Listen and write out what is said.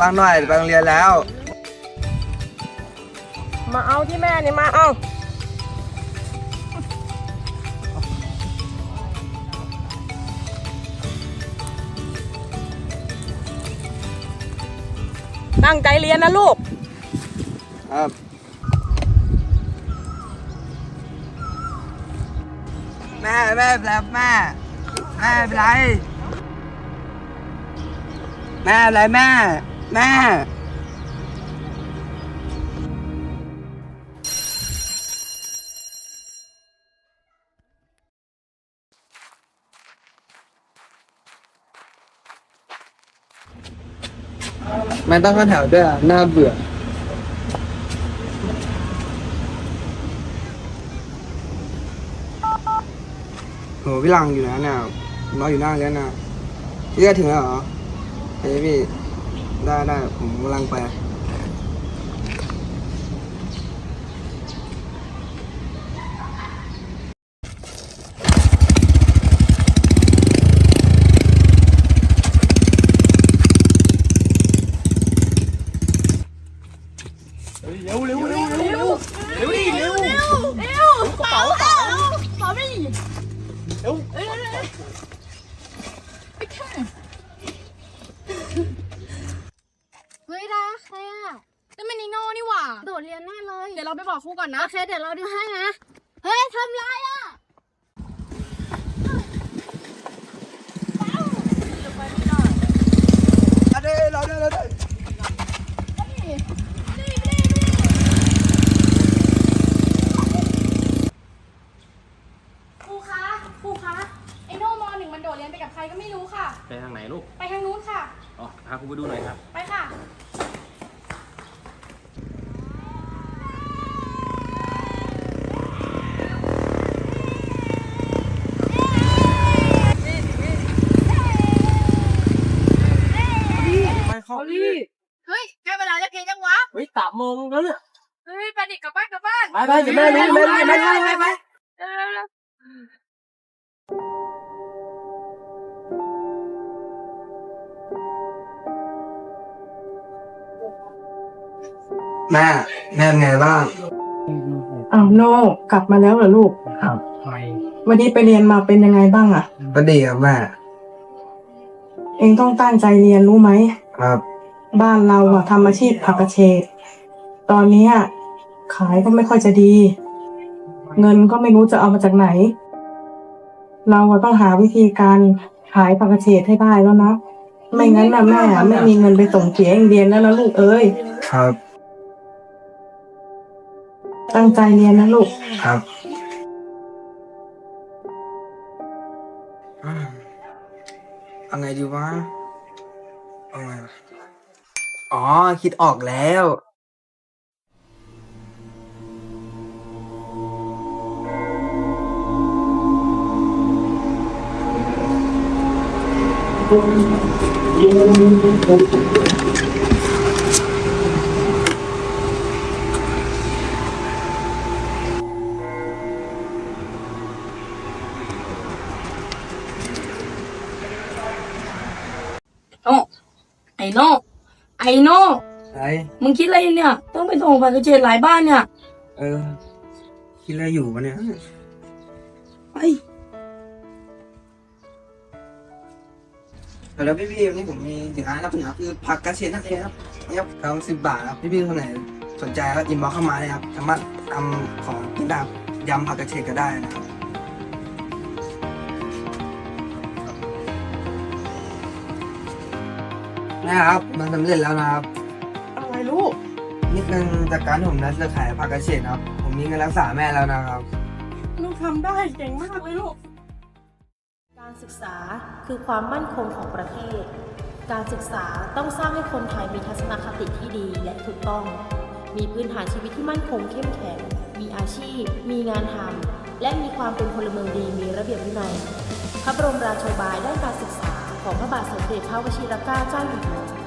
ฟังหน่อยไปโรงเรียนแล้ว มาเอาที่แม่นี่มาเอาตั้งใจเรียนนะลูก ครับ แม่แม่เป็นไรครับแม่ แม่เป็นไร แม่เป็นไรแม่ แม่ มันต้องเข้าแถวด้วยอะน่าเบื่อ โหพี่หลังอยู่นะเนี่ยรออยู่หน้าแล้วนะพี่จะถึงแล้วเหรอ เฮ้ยพี่ได้ได้ผมกำลังไป เฮ้ยดาใครอะ นั่นมันนี โน่นี่หว่าโดดเรียนแน่เลย เดี๋ยวเราไปบอกครูก่อนนะ โอเค เดี๋ยวเราดูให้นะ เฮ้ยทำไรอะรอด้วยรอด้วยรอด้วยครูคะครูคะไอโน่มหนึ่งมันโดดเรียนไปกับใครก็ไม่รู้ค่ะ ไปทางไหนลูก ไปทางนู้นค่ะ อ๋อ พาครูไปดูหน่อยครับ ไปค่ะ ไปเข้าดิเฮ้ยใกล้เวลาจะเกยังวะ เฮ้ยสามโมงแล้วเนี่ยเฮ้ยไปดิกลับบ้านกลับบ้านไปไปเดี๋ยวแม่เลี้ยงแม่เลี้ยงแม่เลี้ยงไปไปเร็วเร็วเร็วแม่แม่เป็นไงบ้าง อ้าวโน่กลับมาแล้วเหรอลูก ครับไปวันนี้ไปเรียนมาเป็นยังไงบ้างอะก็ดีครับแม่ เองต้องตั้งใจเรียนรู้ไหม ครับบ้านเราอะทำอาชีพผักกระเฉดตอนเนี้ยขายก็ไม่ค่อยจะดี เงินก็ไม่รู้จะเอามาจากไหน เราอะต้องหาวิธีการขายผักกระเฉดให้ได้แล้วนะ ไม่งั้นนะแม่อะไม่มีเงินไปส่งเสียเองเรียนแล้วนะลูกเอ้ย ครับตั้งใจเรียนนะลูก ครับอืมเอาไงดีวะเอ๋อ คิดออกแล้ว โอ้ โน่ไอ้โน่ไอ้มึงคิดอะไรเนี่ย ต้องไปส่งผักกระเจดหลายบ้านเนี่ย เออ คิดอะไรอยู่วะเนี่ยไปแล้วพี่พี่ๆวันนี้ผมมีสินค้ารับเสนอคือผักกระเทียมนั่นเองครับนี่ครับกำสิบบาทครับพี่พี่ๆคนไหนสนใจก็อินบ็อกเข้ามาเลยครับสามารถทำของกินได้ครับยำผักกระเทียมก็ได้นะครับ นะครับ มันสำเร็จแล้วนะครับ อะไรลูกนิดนึงจากการที่ผมนัดจะขายผักกระเฉดนะครับ ผมมีเงินรักษาแม่แล้วนะครับ ลูกทำได้เก่งมากเลยลูก การศึกษาคือความมั่นคงของประเทศ การศึกษาต้องสร้างให้คนไทยมีทัศนคติที่ดีและถูกต้อง มีพื้นฐานชีวิตที่มั่นคงเข้มแข็ง มีอาชีพ มีงานทำและมีความเป็นพลเมืองดีมีระเบียบวินัยพระบรมราโชบายด้านการศึกษา ของพระบาทสมเด็จพระวชิรเกล้าเจ้าอยู่หัว